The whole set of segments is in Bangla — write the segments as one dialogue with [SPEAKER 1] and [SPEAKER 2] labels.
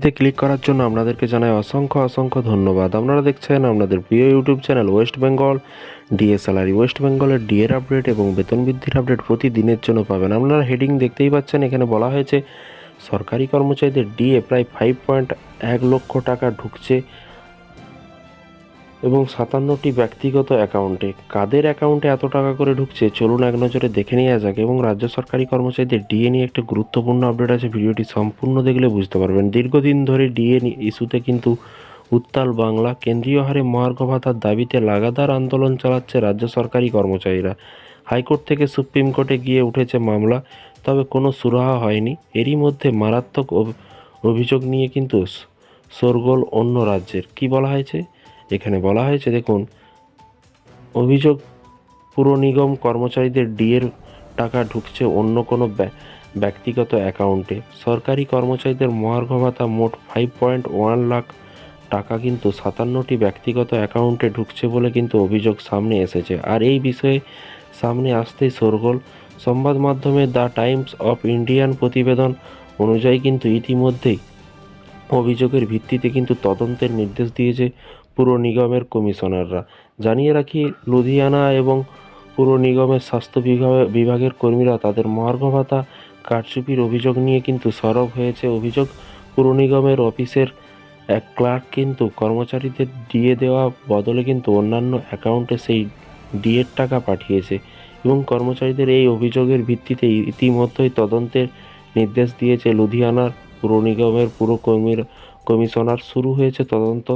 [SPEAKER 1] এতে ক্লিক করার জন্য আপনাদেরকে জানাই অসংখ্য অসংখ্য ধন্যবাদ। আপনারা দেখছেন আপনাদের প্রিয় YouTube channel West Bengal DA salary West বেঙ্গলের ডিএর আপডেট এবং বেতন বৃদ্ধির আপডেট প্রতিদিনের জন্য পাবেন। আপনারা হেডিং দেখতেই পাচ্ছেন, এখানে বলা হয়েছে, সরকারি কর্মচারীদের ডিএ প্রায় ফাইভ পয়েন্ট এক লক্ষ টাকা ঢুকছে। এবং সাতান্নটি ব্যক্তিগত অ্যাকাউন্টে। কাদের অ্যাকাউন্টে এত টাকা করে ঢুকছে? চলুন এক নজরে দেখে নেওয়া যাক এবং রাজ্য সরকারি কর্মচারীদের ডিএ নিয়ে একটা গুরুত্বপূর্ণ আপডেট আছে। ভিডিওটি সম্পূর্ণ দেখলে বুঝতে পারবেন। দীর্ঘদিন ধরে ডিএ ইস্যুতে কিন্তু উত্তাল বাংলা। কেন্দ্রীয় হারে মহার্ঘ ভাতার দাবিতে লাগাতার আন্দোলন চালাচ্ছে রাজ্য সরকারি কর্মচারীরা। হাইকোর্ট থেকে সুপ্রিম কোর্টে গিয়ে উঠেছে মামলা, তবে কোনো সুরাহা হয়নি। এরই মধ্যে মারাত্মক অভ- অভিযোগ নিয়ে কিন্তু স- শোরগোল অন্য রাজ্যের। কি বলা হয়েছে? এখানে বলা হয়েছে, দেখুন, অভিযোগ পুর নিগম কর্মচারীদের ডিএর টাকা ঢুকছে অন্য কোনো ব্যা- ব্যক্তিগত অ্যাকাউন্টে। সরকারি কর্মচারীদের মহার্ঘ ভাতা মোট ফাইভ পয়েন্ট ওয়ান লাখ টাকা কিন্তু সাতান্নটি ব্যক্তিগত অ্যাকাউন্টে ঢুকছে বলে কিন্তু অভিযোগ সামনে এসেছে। আর এই বিষয়ে সামনে আসতেই শোরগোল। সংবাদ মাধ্যমে দ্য টাইমস অফ ইন্ডিয়ান প্রতিবেদন অনুযায়ী কিন্তু ইতিমধ্যেই অভিযোগের ভিত্তিতে কিন্তু তদন্তের নির্দেশ দিয়েছে পুর নিগমের কমিশনাররা। জানিয়ে রাখি, লুধিয়ানা এবং পুর নিগমের স্বাস্থ্য বিভাগ বিভাগের কর্মীরা তাদের মহার্ঘ ভাতা কারচুপির অভিযোগ নিয়ে কিন্তু সরব হয়েছে। অভিযোগ, পুর নিগমের অফিসের এক ক্লার্ক কিন্তু কর্মচারীদের দিয়ে দেওয়া বদলে কিন্তু অন্যান্য অ্যাকাউন্টে সেই ডিএর টাকা পাঠিয়েছে এবং কর্মচারীদের এই অভিযোগের ভিত্তিতে ইতিমধ্যেই তদন্তের নির্দেশ দিয়েছে লুধিয়ানার পুর নিগমের পুর কর্মীর কমিশনার শুরু হয়েছে তদন্ত।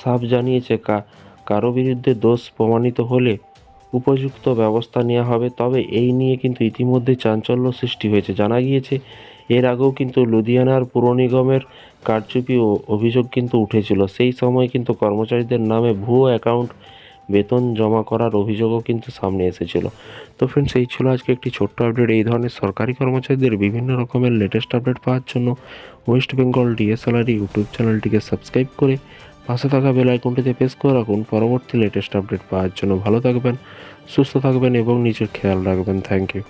[SPEAKER 1] সাফ জানিয়েছে কারও বিরুদ্ধে দোষ প্রমাণিত হলে উপযুক্ত ব্যবস্থা নেওয়া হবে, তবে এই নিয়ে কিন্তু ইতিমধ্যে চাঞ্চল্য সৃষ্টি হয়েছে। জানা গিয়েছে, এর আগেও কিন্তু লুধিয়ানার পুর নিগমের কারচুপি ও অভিযোগ কিন্তু উঠেছিল। সেই সময় কিন্তু কর্মচারীদের নামে ভুয়ো অ্যাকাউন্ট বেতন জমা করার অভিযোগও কিন্তু সামনে এসেছিল। তো ফ্রেন্ডস এই ছিল আজকে একটি ছোট্ট আপডেট এই ধরনের সরকারি কর্মচারীদের বিভিন্ন রকমের লেটেস্ট আপডেট পাওয়ার জন্য ওয়েস্ট বেঙ্গল ডিএসএলআর ইউটিউব চ্যানেলটিকে সাবস্ক্রাইব করে পাশে থাকা বেল আইকনটিতে প্রেস করে রাখুন। পরবর্তী লেটেস্ট আপডেট পাওয়ার জন্য ভালো থাকবেন, সুস্থ থাকবেন এবং নিজের খেয়াল রাখবেন। Thank you